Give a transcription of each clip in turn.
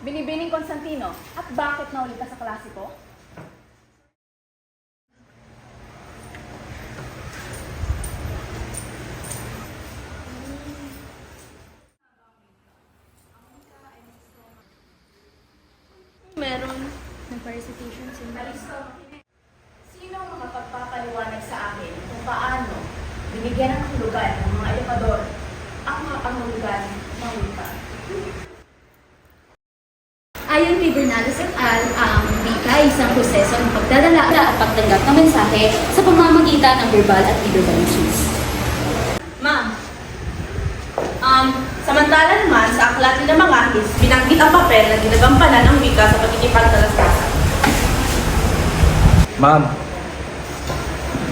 Binibining Constantino, at bakit nauli ka sa klase ko? Meron. Nag-recitation sila. Sino ang makapagpapaliwanag sa akin kung paano binigyan ng hulugan ng mga elemador ang kapangulugan ng wika? Ayon kay Bernardo et al., ang wika ay isang proseso ng pagdadala at pagtanggap ng mensahe sa pamamagitan ng verbal at illegal cues. Ma'am, um, samantala naman sa aklat ni Mangahis, binanggit ang papel na ginagampanan ng wika sa pagkikipagtalastasan. Ma'am,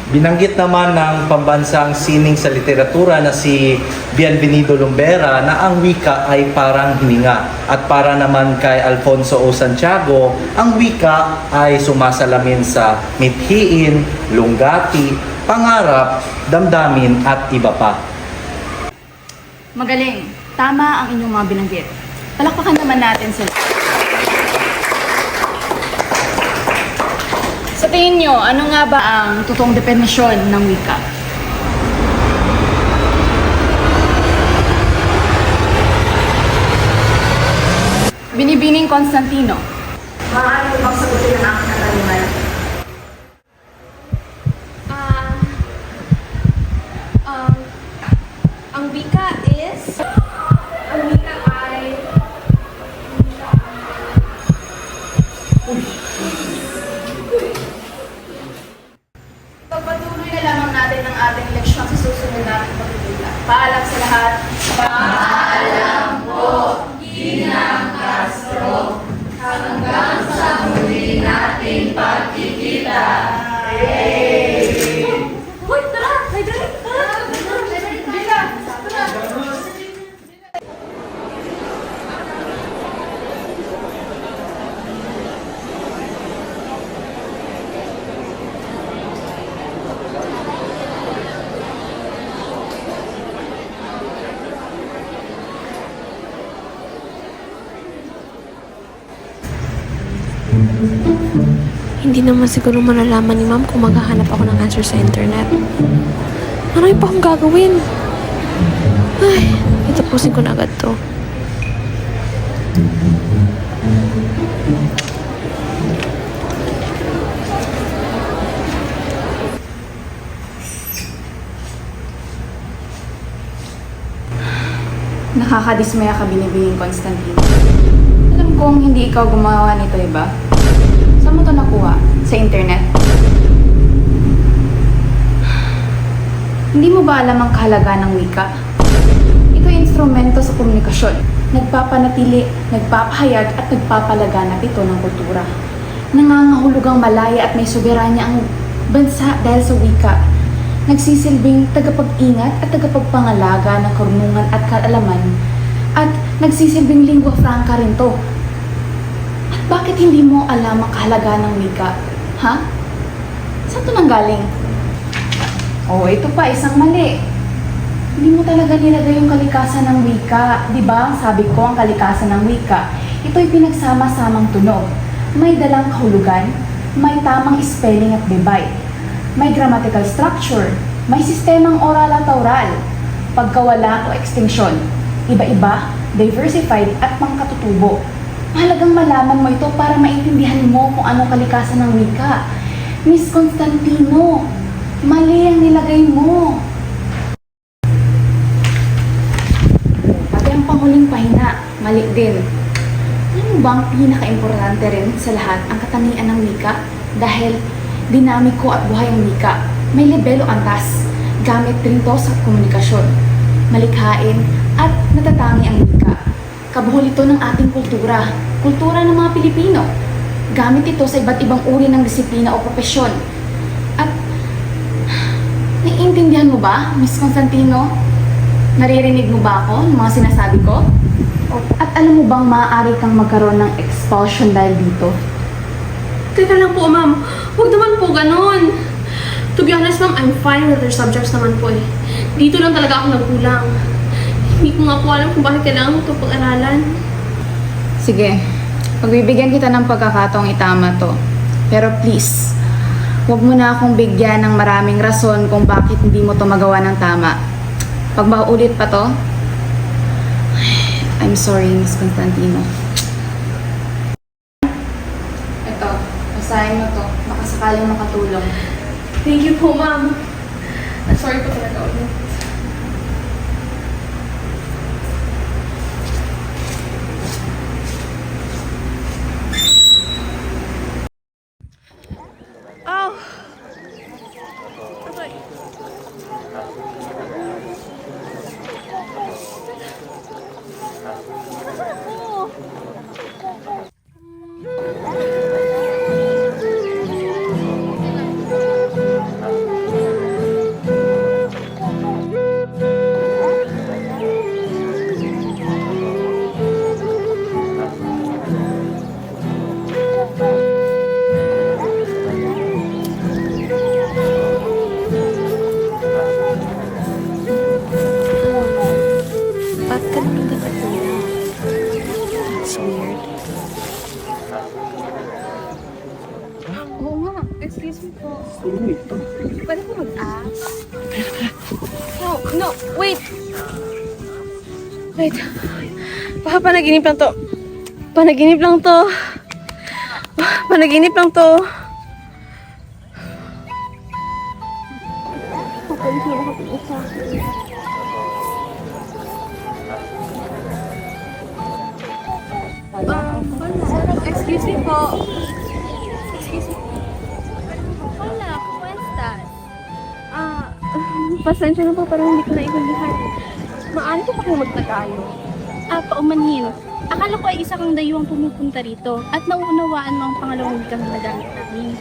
binanggit naman ng pambansang sining sa literatura na si Bienvenido Lumbera na ang wika ay parang hininga. At para naman kay Alfonso O. Santiago, ang wika ay sumasalamin sa mithiin, lunggati, pangarap, damdamin at iba pa. Magaling. Tama ang inyong mga binanggit. Palakpakan naman natin sila. Sa tingin nyo, ano nga ba ang totoong definisyon ng wika? Binibining Constantino. Maaari mo bang sagutin ang aking katanungan? Natin ang ating leksyon sa susunod nating pagtutula. Paalam sa lahat. Paalam Hindi naman siguro malalaman ni ma'am kung maghahanap ako ng answer sa internet. Marami pa akong gagawin. Ay, itapusin ko na agad to. Nakakadismaya ka binibining Constantino. Alam kong hindi ikaw gumawa nito, iba? To nakuha? Sa internet? Hindi mo ba alam ang kahalaga ng wika? Ito instrumento sa komunikasyon. Nagpapanatili, nagpapahayag at nagpapalaganap ito ng kultura. Nangangahulugang malaya at may soberanya ang bansa dahil sa wika. Nagsisilbing tagapag-ingat at tagapagpangalaga ng karunungan at kaalaman at nagsisilbing lingua franca rin to. Bakit hindi mo alam ang kahalaga ng wika? Ha? Saan to nanggaling? Oh, ito pa, isang mali. Hindi mo talaga nilagay yung kalikasan ng wika. Di ba? Sabi ko, ang kalikasan ng wika. Ito'y pinagsama-samang tunog. May dalang kahulugan, may tamang spelling at debay. May grammatical structure, may sistemang oral at oral, pagkawala o extinction, iba-iba, diversified at pangkatutubo. Mahalagang malaman mo ito para maintindihan mo kung anong kalikasan ng wika. Miss Constantino, mali ang nilagay mo. Pati ang panghuling pahina, mali din. Alam mo ba ang pinaka-importante rin sa lahat ang katangian ng wika? Dahil dinamiko at buhay ang wika. May lebelo antas. Gamit rin to sa komunikasyon. Malikhain at natatangi ang wika. Kabuhol ito ng ating kultura. Kultura ng mga Pilipino. Gamit ito sa iba't ibang uri ng disiplina o propesyon. At naiintindihan mo ba, Miss Constantino? Naririnig mo ba ako ng mga sinasabi ko? At alam mo bang maaari kang magkaroon ng expulsion dahil dito? Teka lang po, ma'am. Huwag naman po ganun. To be honest, ma'am, I'm fine with other subjects naman po eh. Dito lang talaga ako nagkulang. Hindi ko nga po alam kung bakit kailangan ito pag-aralan. Sige, Pagbibigyan kita ng pagkakataong itama to. Pero please, huwag mo na akong bigyan ng maraming rason kung bakit hindi mo to magawa ng tama. Pag maulit pa to, I'm sorry, Miss Constantino. Ito, basahin mo to. Baka sakaling makatulong. Thank you po, ma'am. I'm sorry po talaga ulit. That's weird. Oo nga. Excuse me po. Pwede po mag-ask? No, no, wait. Wait. Baka panaginip lang to. Panaginip lang to. Panaginip lang to. Pasensya na po, parang hindi ko naiintindihan. Maano po pa kayo magtagayo? Ah, paumanhin. Akala ko ay isa kang dayuang pumupunta rito at nauunawaan mo ang pangalawang wikang nagamit namin.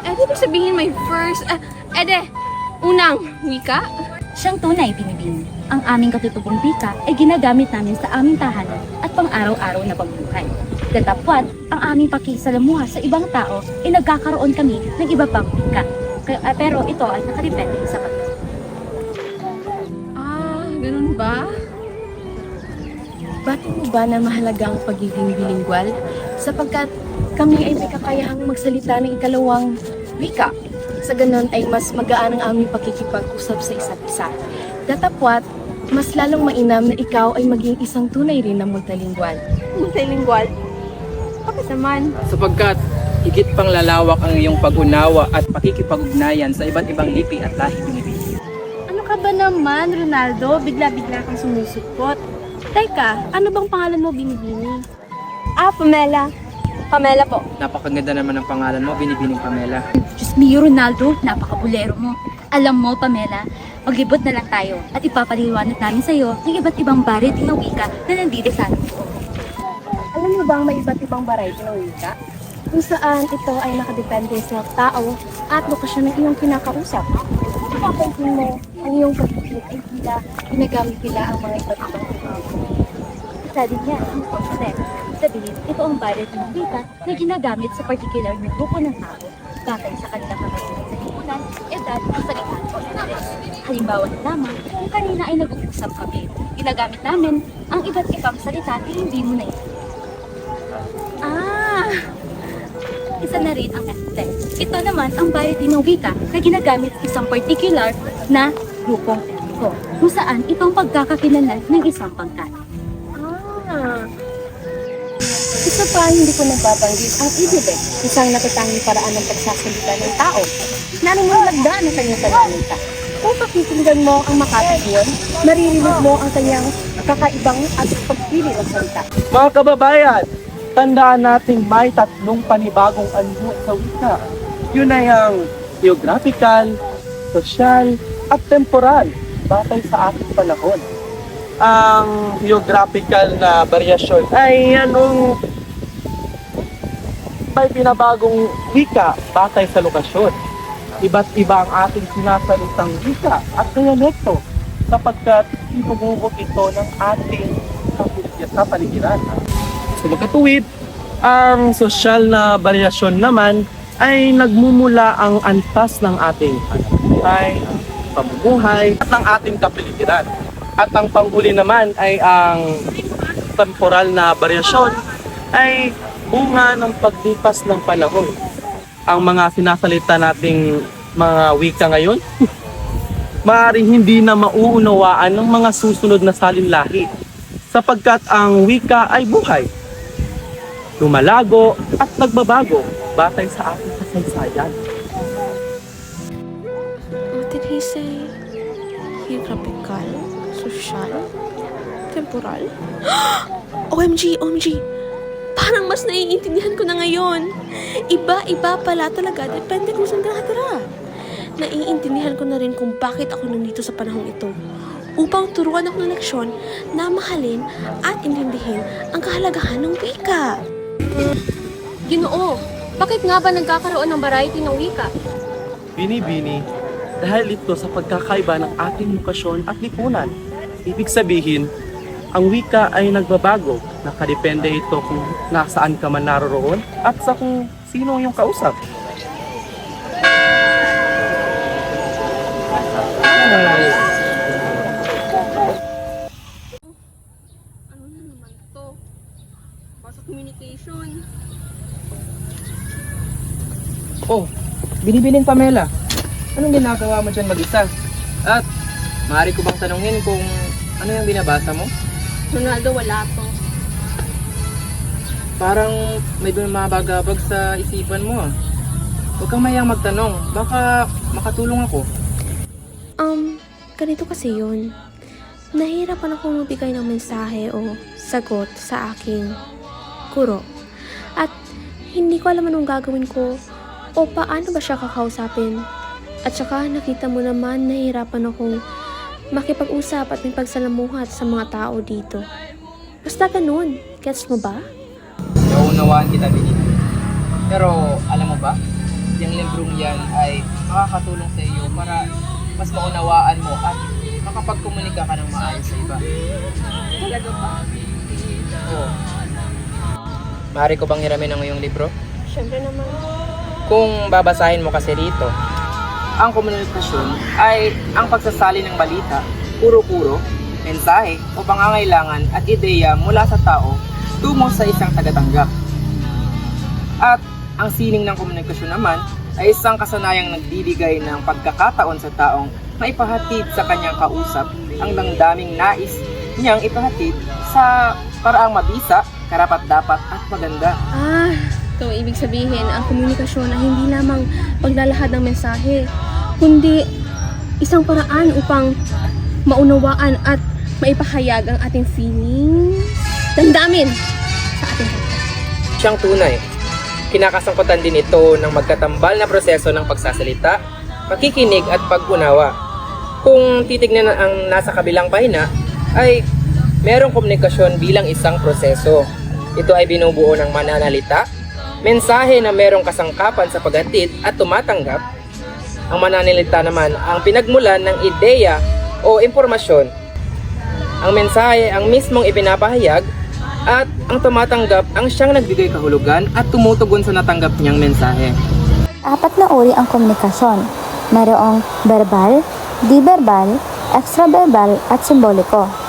Eh, di ba sabihin may first, ah, ede, unang wika? Siyang tunay, Binibini. Ang aming katutubong wika ay ginagamit namin sa aming tahanan at pang-araw-araw na pagbuhay. Datapwat, ang aming pakisalamuha sa ibang tao ay nagkakaroon kami ng iba pang wika. Ah, pero ito ay nakadepende sa pag Ah, ganun ba? Bakit mo ba na mahalaga ang pagiging bilingual? Sapagkat kami ay may kakayahang magsalita ng ikalawang wika. Sa ganun ay mas magaan ang aming pakikipag-usap sa isa't isa. Datapwat, mas lalong mainam na ikaw ay maging isang tunay rin na multilingual. Multilingual? Bakit naman? sapagkat higit pang lalawak ang iyong pag-unawa at pakikipag-ugnayan sa iba't ibang lipi at lahi binibini. Ano ka ba naman, Ronaldo? Bigla-bigla kang sumusupot. Teka, ano bang pangalan mo, Binibini? Ah, Pamela. Pamela po. Napakaganda naman ng pangalan mo, Binibining Pamela. Diyos mio, Ronaldo, napakabulero mo. Alam mo, Pamela, maglibot na lang tayo at ipapaliwanag namin sa'yo ng iba't ibang variety ng wika na nandito sa buong Alam mo bang may iba't ibang variety ng wika? Kung saan ito ay nakadepende sa tao at lokasyon ng iyong kinakausap. Mapapansin mo, ang iyong pagkikinig ay tila ginagamit nila ang mga iba't ibang din yan ang concept. Sabihin, ito ang variety ng wika na ginagamit sa particular na grupo ng tao batay sa kanilang kamasinan sa lipunan, edad, at salihan o. Halimbawa na lamang, kung kanina ay nag-uusap kami, ginagamit namin ang iba't ibang salita na hindi mo na Ah! Isa na rin ang este. Ito naman ang variety ng wika na ginagamit sa isang particular na grupong etniko, kung saan ito ang pagkakakilanlan ng isang pangkat. Ah. Isa pa, hindi ko nababanggit ang idibet, isang natatanging paraan ng pagsasalita ng tao. Nanunulagdaan ang kanyang salita. Kung pakikinggan mo ang makatagyon, maririnig mo ang kanyang kakaibang at pagpili ng salita. Mga kababayan, tandaan nating may tatlong panibagong anyo sa wika. Yun ay ang geographical, social, at temporal batay sa ating panahon. Ang geographical na variasyon ay anong may pinabagong wika batay sa lokasyon. Iba't iba ang ating sinasalitang wika at dialekto sapagkat inumukot ito ng ating sa paligiran. Sa magkatuwid, ang sosyal na variasyon naman ay nagmumula ang antas ng ating buhay, pamumuhay, at ng ating kapaligiran. At ang panghuli naman ay ang temporal na variasyon ay bunga ng paglipas ng panahon. Ang mga sinasalita nating mga wika ngayon, maaaring hindi na mauunawaan ng mga susunod na salinlahi sapagkat ang wika ay buhay, lumalago at nagbabago batay sa ating kasaysayan. What did he say? Geographical, social, temporal? OMG, OMG! Parang mas naiintindihan ko na ngayon. Iba-iba pala talaga, depende kung saan ka nakatira. Naiintindihan ko na rin kung bakit ako nandito sa panahong ito. Upang turuan ako ng leksyon na mahalin at intindihin ang kahalagahan ng wika. Ginoo, bakit nga ba nagkakaroon ng variety ng wika? Bini-bini dahil ito sa pagkakaiba ng ating lokasyon at lipunan. Ibig sabihin, ang wika ay nagbabago. Nakadepende ito kung nasaan ka man naroroon at sa kung sino yung kausap. Ano communication. Oh, binibining Pamela. Anong ginagawa mo dyan mag-isa? At, maaari ko bang tanungin kung ano yung binabasa mo? Ronaldo, wala to. Parang may bumabagabag sa isipan mo ah. Huwag kang mayang magtanong. Baka makatulong ako. Um, ganito kasi yun. Nahirapan ako magbigay ng mensahe o sagot sa aking kuro. At hindi ko alam anong gagawin ko o paano ba siya kakausapin. At saka nakita mo naman nahihirapan akong makipag-usap at mapagsalamuhat sa mga tao dito. Basta ganun. Gets mo ba? Nauunawaan kita, Benito. Pero, alam mo ba? Yung librong yan ay makakatulong sa iyo para mas maunawaan mo at makapagkomunika ka ng maayos sa iba. Talaga ba? Oo. Maaari ko bang hiramin ang iyong libro? Siyempre naman. Kung babasahin mo kasi rito, ang komunikasyon ay ang pagsasali ng balita, puro-puro, mensahe o pangangailangan at ideya mula sa tao tungo sa isang tagatanggap. At ang sining ng komunikasyon naman ay isang kasanayang nagbibigay ng pagkakataon sa taong maipahatid sa kanyang kausap ang damdaming nais niyang ipahatid sa paraang mabisa, karapat-dapat at maganda. Ah, ito ibig sabihin, ang komunikasyon ay hindi lamang paglalahad ng mensahe, kundi isang paraan upang maunawaan at maipahayag ang ating feelings, damdamin sa ating kapwa. siyang tunay. Kinakasangkutan din ito ng magkatambal na proseso ng pagsasalita, pakikinig at pag-unawa. Kung titignan na ang nasa kabilang pahina, ay merong komunikasyon bilang isang proseso. Ito ay binubuo ng mananalita, mensahe na merong kasangkapan sa paghatid at tumatanggap. Ang mananalita naman ang pinagmulan ng ideya o impormasyon. Ang mensahe ang mismong ipinapahayag at ang tumatanggap ang siyang nagbigay kahulugan at tumutugon sa natanggap niyang mensahe. Apat na uri ang komunikasyon. Mayroong verbal, di-verbal, extra-verbal at simboliko.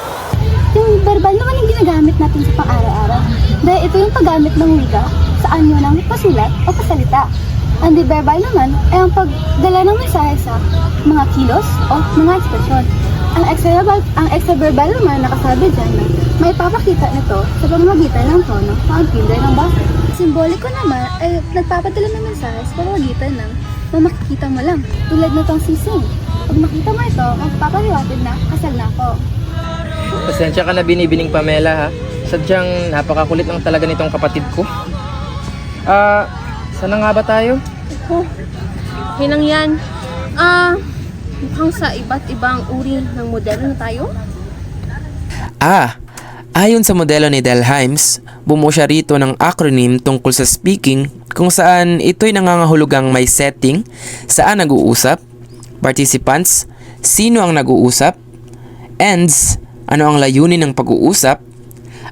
Yung verbal naman yung ginagamit natin sa pang-araw-araw. Dahil ito yung paggamit ng wika sa anyo ng pasulat o pasalita. Ang di-verbal naman ay ang pagdala ng mensahe sa mga kilos o mga ekspresyon. Ang extra-verbal, ang extra-verbal naman nakasabi dyan na may papakita nito sa pamamagitan ng tono o ang timbre ng boses. Simboliko naman ay nagpapadala ng mensahe sa pamamagitan ng mamakikita mo lang, tulad nitong sising. Pag makita mo ito, magpapaliwanag na kasal na ako. Pasensya ka na binibining Pamela ha. Sadyang napakakulit lang talaga nitong kapatid ko. Ah, sana nga ba tayo? Oh, okay lang yan. Ah, mukhang sa iba't ibang uri ng modelo na tayo. Ah, ayon sa modelo ni Del Himes, bumuo siya rito ng acronym tungkol sa speaking kung saan ito'y nangangahulugang may setting, saan nag-uusap, participants, sino ang nag-uusap, ends, ano ang layunin ng pag-uusap,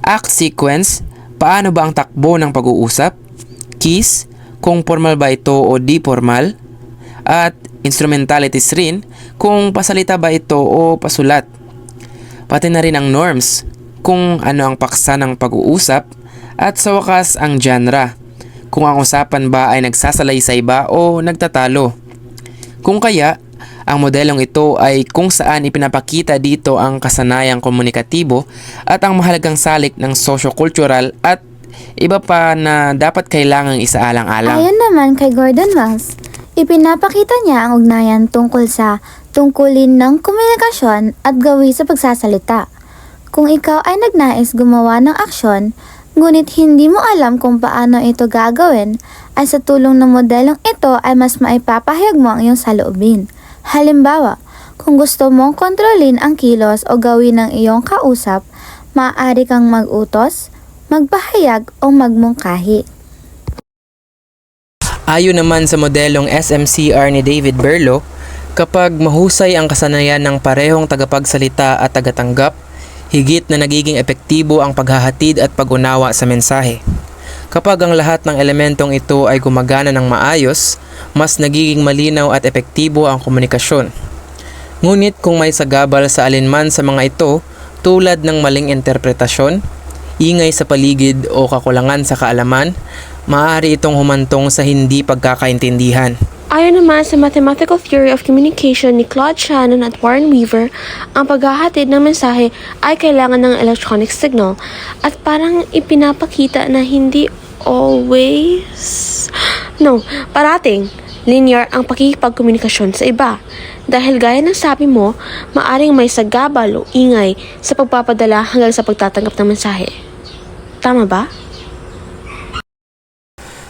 act sequence, paano ba ang takbo ng pag-uusap, keys, kung formal ba ito o di formal, at instrumentalities rin, kung pasalita ba ito o pasulat. Pati na rin ang norms, kung ano ang paksa ng pag-uusap, at sa wakas ang genre, kung ang usapan ba ay nagsasalaysay ba o nagtatalo. Kung kaya, ang modelong ito ay kung saan ipinapakita dito ang kasanayang komunikatibo at ang mahalagang salik ng socio-cultural at iba pa na dapat kailangang isaalang-alang. Ayon naman kay Gordon Wells, ipinapakita niya ang ugnayan tungkol sa tungkulin ng komunikasyon at gawi sa pagsasalita. Kung ikaw ay nagnais gumawa ng aksyon, ngunit hindi mo alam kung paano ito gagawin, ay sa tulong ng modelong ito ay mas maipapahayag mo ang iyong saloobin. Halimbawa, kung gusto mong kontrolin ang kilos o gawin ng iyong kausap, maaari kang mag-utos, magpahayag o magmungkahi. Ayon naman sa modelong SMCR ni David Berlo, kapag mahusay ang kasanayan ng parehong tagapagsalita at tagatanggap, higit na nagiging epektibo ang paghahatid at pag-unawa sa mensahe. Kapag ang lahat ng elementong ito ay gumagana ng maayos, mas nagiging malinaw at epektibo ang komunikasyon. Ngunit kung may sagabal sa alinman sa mga ito, tulad ng maling interpretasyon, ingay sa paligid o kakulangan sa kaalaman, maaari itong humantong sa hindi pagkakaintindihan. Ayon naman sa Mathematical Theory of Communication ni Claude Shannon at Warren Weaver, ang paghahatid ng mensahe ay kailangan ng electronic signal at parang ipinapakita na hindi always, no, parating linear ang pakikipagkomunikasyon sa iba. Dahil gaya ng sabi mo, maaring may sagabal o ingay sa pagpapadala hanggang sa pagtatanggap ng mensahe. Tama ba?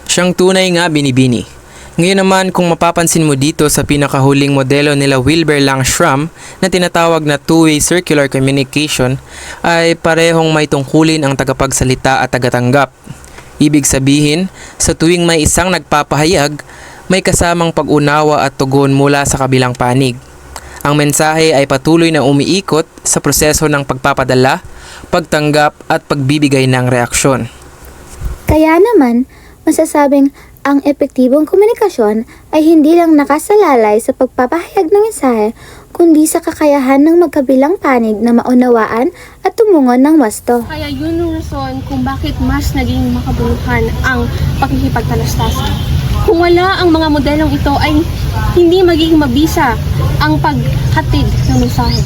Siyang tunay nga binibini. Ngayon naman kung mapapansin mo dito sa pinakahuling modelo nila Wilbur Langstrom na tinatawag na two-way circular communication ay parehong may tungkulin ang tagapagsalita at tagatanggap. Ibig sabihin, sa tuwing may isang nagpapahayag, may kasamang pag-unawa at tugon mula sa kabilang panig. Ang mensahe ay patuloy na umiikot sa proseso ng pagpapadala, pagtanggap at pagbibigay ng reaksyon. Kaya naman, masasabing ang epektibong komunikasyon ay hindi lang nakasalalay sa pagpapahayag ng mensahe, kundi sa kakayahan ng magkabilang panig na maunawaan at tumungon ng wasto. Kaya yun yung rason kung bakit mas naging makabuluhan ang pakikipagtalastasan. Kung wala ang mga modelong ito ay hindi magiging mabisa ang paghatid ng mensahe.